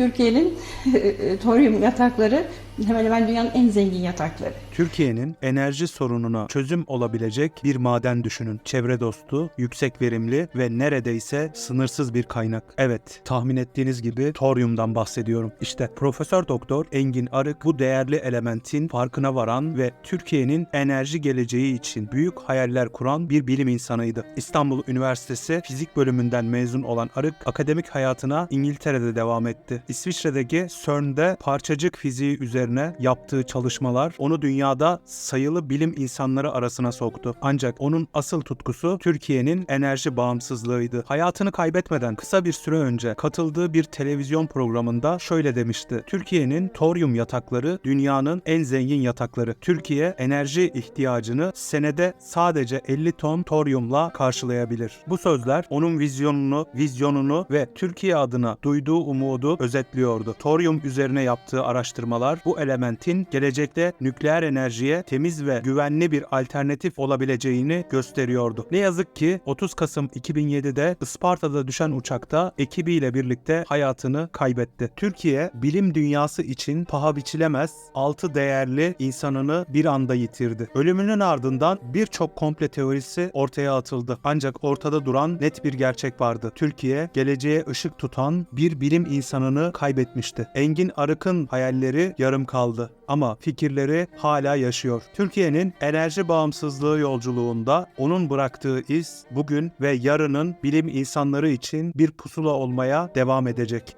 Türkiye'nin toryum yatakları hemen hemen dünyanın en zengin yatakları. Türkiye'nin enerji sorununa çözüm olabilecek bir maden düşünün. Çevre dostu, yüksek verimli ve neredeyse sınırsız bir kaynak. Evet, tahmin ettiğiniz gibi toryumdan bahsediyorum. İşte Profesör Doktor Engin Arık bu değerli elementin farkına varan ve Türkiye'nin enerji geleceği için büyük hayaller kuran bir bilim insanıydı. İstanbul Üniversitesi Fizik bölümünden mezun olan Arık akademik hayatına İngiltere'de devam etti. İsviçre'deki CERN'de parçacık fiziği üzerine yaptığı çalışmalar onu dünyada sayılı bilim insanları arasına soktu. Ancak onun asıl tutkusu Türkiye'nin enerji bağımsızlığıydı. Hayatını kaybetmeden kısa bir süre önce katıldığı bir televizyon programında şöyle demişti. Türkiye'nin toryum yatakları dünyanın en zengin yatakları. Türkiye enerji ihtiyacını senede sadece 50 ton toryumla karşılayabilir. Bu sözler onun vizyonunu, vizyonunu ve Türkiye adına duyduğu umudu özetliyordu. Toryum üzerine yaptığı araştırmalar bu elementin gelecekte nükleer enerjiye temiz ve güvenli bir alternatif olabileceğini gösteriyordu. Ne yazık ki 30 Kasım 2007'de Isparta'da düşen uçakta ekibiyle birlikte hayatını kaybetti. Türkiye bilim dünyası için paha biçilemez 6 değerli insanını bir anda yitirdi. Ölümünün ardından birçok komple teorisi ortaya atıldı. Ancak ortada duran net bir gerçek vardı. Türkiye geleceğe ışık tutan bir bilim insanını kaybetmişti. Engin Arık'ın hayalleri yarım kaldı ama fikirleri hala yaşıyor. Türkiye'nin enerji bağımsızlığı yolculuğunda onun bıraktığı iz bugün ve yarının bilim insanları için bir pusula olmaya devam edecek.